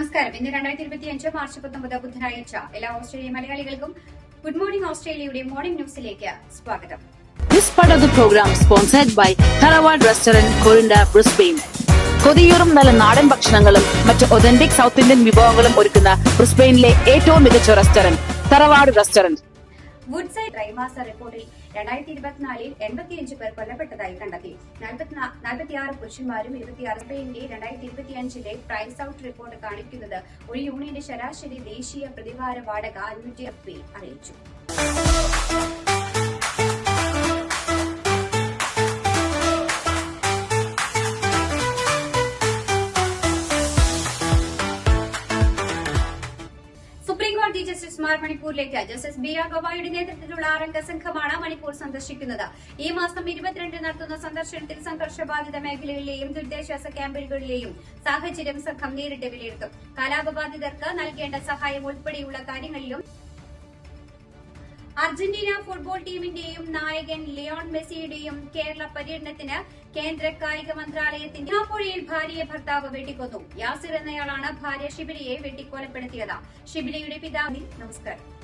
നമസ്കാരം. ഇന്ന് രണ്ടായിരത്തി ഇരുപത്തി അഞ്ച് മാർച്ച് പത്തൊമ്പത് ബുധനാഴ്ച. എല്ലാ ഓസ്ട്രേലിയ മലയാളികൾക്കും ഗുഡ് മോർണിംഗ് ഓസ്ട്രേലിയയുടെ മോർണിംഗ് ന്യൂസിലേക്ക് സ്വാഗതം. This part of the program sponsored by Tharawad Restaurant, Corinda, Brisbane. കൊതിയൂറും നല്ല നാടൻ ഭക്ഷണങ്ങളും മറ്റ് ഒതന്റിക് സൗത്ത് ഇന്ത്യൻ വിഭവങ്ങളും ഒരുക്കുന്ന ബ്രിസ്ബെയിനിലെ ഏറ്റവും മികച്ച റെസ്റ്റോറന്റ് തറവാട് റെസ്റ്റോറന്റ് വുഡ്സൈഡ് ത്രൈമാസ റിപ്പോർട്ടിൽ രണ്ടായിരത്തി ഇരുപത്തിനാലിൽ എൺപത്തിയഞ്ച് പേർ കൊല്ലപ്പെട്ടതായി കണ്ടെത്തി. നാൽപ്പത്തിയാറ് പുരുഷന്മാരും ഇരുപത്തിയാറ് സ്പെയിനിലെ രണ്ടായിരത്തി ഇരുപത്തിയഞ്ചിലെ പ്രൈസ് ഔട്ട് റിപ്പോർട്ട് കാണിക്കുന്നത് ഒരു യൂണിയന്റെ ശരാശരി ദേശീയ പ്രതിവാര വാടക അഞ്ഞൂറ്റി അറിയിച്ചു. കോടതി ജസ്റ്റിസുമാർ മണിപ്പൂരിലേക്ക്. ജസ്റ്റിസ് ബി ആർ ഗവായിയുടെ നേതൃത്വത്തിലുള്ള ആറംഗ സംഘമാണ് മണിപ്പൂർ സന്ദർശിക്കുന്നത്. ഈ മാസം ഇരുപത്തിരണ്ടിന് നടത്തുന്ന സന്ദർശനത്തിൽ സംഘർഷബാധിത മേഖലകളിലെയും ദുരിതാശ്വാസ ക്യാമ്പുകളിലെയും സാഹചര്യം സംഘം നേരിട്ട് വിലയിരുത്തും. കലാപബാധിതർക്ക് നൽകേണ്ട സഹായം ഉൾപ്പെടെയുള്ള കാര്യങ്ങളിലും അർജന്റീന ഫുട്ബോൾ ടീമിന്റെയും നായകൻ ലിയോൺ മെസ്സിയുടെയും കേരള പര്യടനത്തിന് കേന്ദ്ര കായിക മന്ത്രാലയത്തിന്റെ ആപ്പുഴയിൽ ഭാര്യയെ ഭർത്താവ് വെട്ടിക്കൊന്നു. യാസിർ എന്നയാളാണ് ഭാര്യ ഷിബിലയെ വെട്ടിക്കൊലപ്പെടുത്തിയത്. ഷിബിലയുടെ പിതാവിൽ നമസ്കാരം.